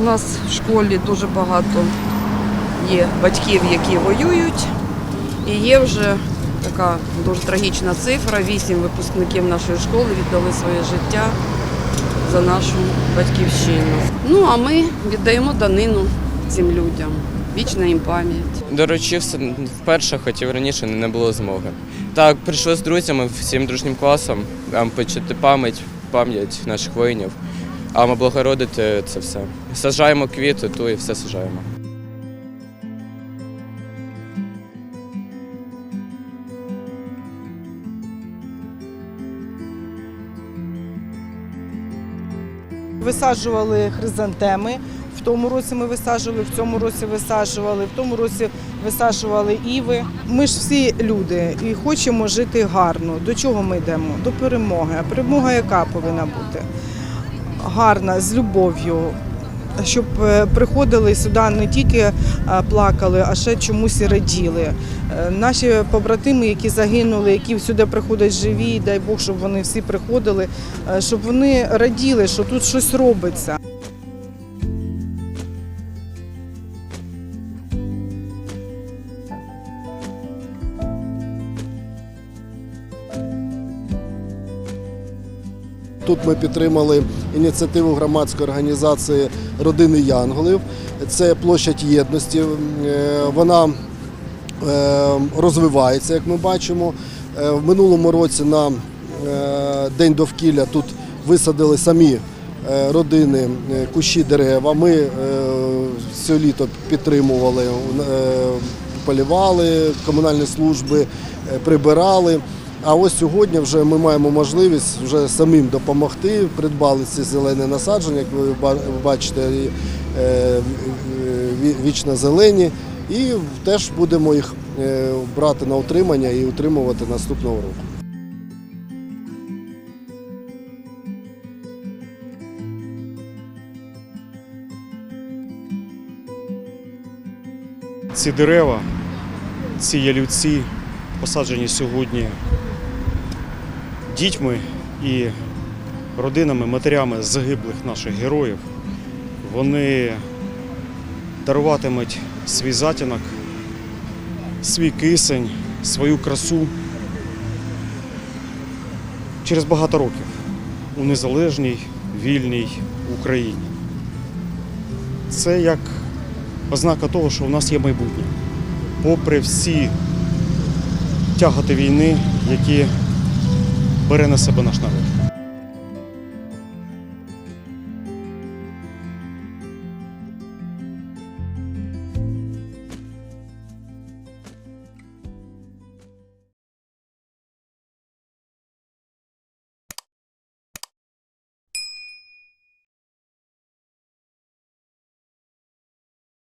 У нас в школі дуже багато є батьків, які воюють, і є вже така дуже трагічна цифра. Вісім випускників нашої школи віддали своє життя за нашу батьківщину. Ну а ми віддаємо данину цим людям. Вічна їм пам'ять. Доручився вперше, хотів раніше, не було змоги. Так, прийшли з друзями всім дружнім класом, ем, почути пам'ять, пам'ять наших воїнів, а облагородити це все. Сажаємо квіти, ту і все сажаємо. Висаджували хризантеми. В тому році ми висаджували, в цьому році висаджували, в тому році висаджували іви. Ми ж всі люди і хочемо жити гарно. До чого ми йдемо? До перемоги. А перемога яка повинна бути? Гарна, з любов'ю. Щоб е, приходили сюди не тільки е, плакали, а ще чомусь і раділи. Е, Наші побратими, які загинули, які сюди приходять живі, дай Бог, щоб вони всі приходили, щоб вони раділи, що тут щось робиться. Тут ми підтримали ініціативу громадської організації Родини Янголів. Це площадь єдності. Е, Вона е, розвивається, як ми бачимо. Е, В минулому році на День довкілля тут висадили самі родини кущі дерева. Ми все літо підтримували, полівали комунальні служби, прибирали. А ось сьогодні вже ми маємо можливість вже самим допомогти. Придбали ці зелені насадження, як ви бачите, е, ві- вічно зелені. І теж будемо їх е, брати на утримання і утримувати наступного року. Ці дерева, ці ялівці посаджені сьогодні дітьми і родинами, матерями загиблих наших героїв. Вони даруватимуть свій затінок, свій кисень, свою красу через багато років у незалежній, вільній Україні. Це як ознака того, що у нас є майбутнє. Попри всі тяготи війни, які бере на себе наш народ.